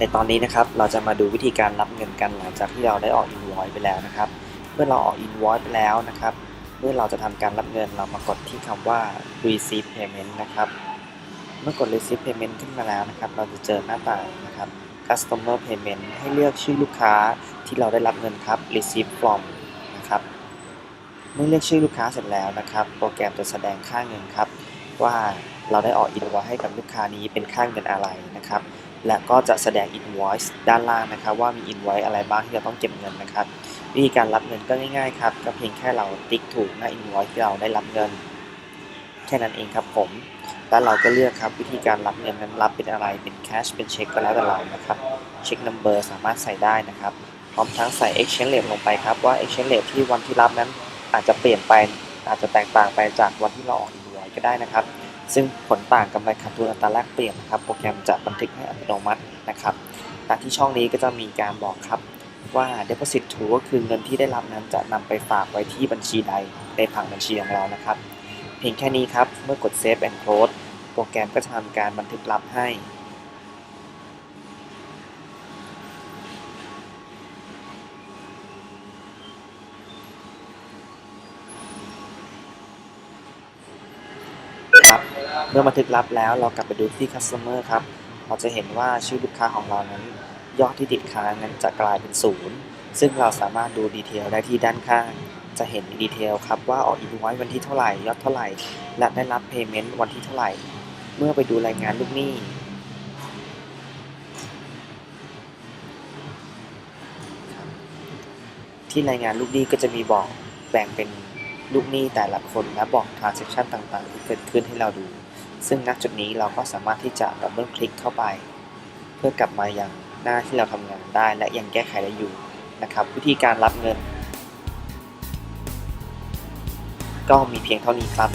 ในตอนนี้นะครับเราจะมาดูวิธีการรับเงินกันหลังจากที่เราได้ออก invoice ไปแล้วนะครับ เมื่อเราออก invoice ไปแล้วนะครับ เมื่อเราจะทำการรับเงินเรามากดที่คำว่า receive payment นะครับ เมื่อกด receive payment ขึ้นมาแล้วนะครับ เราจะเจอหน้าต่างนะครับ customer payment ให้เลือกชื่อลูกค้าที่เราได้รับเงินครับ receive from นะครับ เมื่อเลือกชื่อลูกค้าเสร็จแล้วนะครับ โปรแกรมจะแสดงค่าเงินครับ ว่าเราได้ออก invoice ให้กับลูกค้านี้เป็นค่าเงินอะไรนะครับ และก็จะแสดง invoice ด้านล่างนะครับว่ามี invoice อะไรบ้างที่เราต้องเก็บเงินนะครับวิธีการรับเงินก็ง่ายๆครับก็เพียงแค่เราติ๊กถูกหน้า invoice ที่เราได้รับเงิน แค่นั้นเองครับผมแล้วเราก็เลือกครับวิธีการรับเงินนั้นรับเป็นอะไรเป็น cash เป็นเช็คก็แล้วแต่เรานะครับเช็ค number สามารถใส่ได้นะครับพร้อมทั้งใส่ exchange rate ลงไปครับว่า exchange rate ที่วันที่รับนั้นอาจจะเปลี่ยนไปอาจจะแตกต่างไปจากวันที่เราออก invoice ก็ได้นะครับ ซึ่งผลต่างกำไรขาดทุนอัตราแลกเปลี่ยนนะครับ โปรแกรมจะบันทึกให้อัตโนมัตินะครับตามที่ช่องนี้ก็จะมีการบอกครับว่า deposit to ก็คือเงินที่ได้รับนั้นจะนำไปฝากไว้ที่บัญชีใดในผังบัญชีของเรานะครับ เพียงแค่นี้ครับ เมื่อกด save and close โปรแกรมก็จะทำการบันทึกรับให้ ครับ เมื่อบันทึกรับแล้วเรากลับไปดูที่ customer ครับ เราจะเห็นว่าชื่อลูกค้าของเรานั้น ยอดที่ติดค้างนั้นจะกลายเป็นศูนย์ซึ่งเราสามารถดูดีเทลได้ที่ด้านข้าง จะเห็นดีเทลครับว่าออกอินไว้วันที่เท่าไหร่ยอดเท่าไหร่ และได้รับ payment วันที่เท่าไหร่ เมื่อไปดูรายงานลูกหนี้ที่รายงานลูกหนี้ก็จะมีบอกแบ่งเป็นลูกหนี้แต่ละคนและบอก transaction ต่างๆ ที่เกิดขึ้นให้เราดู ซึ่งณจุดนี้เราก็สามารถที่จะดับเบิลคลิกเข้าไป เพื่อกลับมายังหน้าที่เราทำงานได้ และยังแก้ไขได้อยู่นะครับ วิธีการรับเงิน ก็มีเพียงเท่านี้ครับ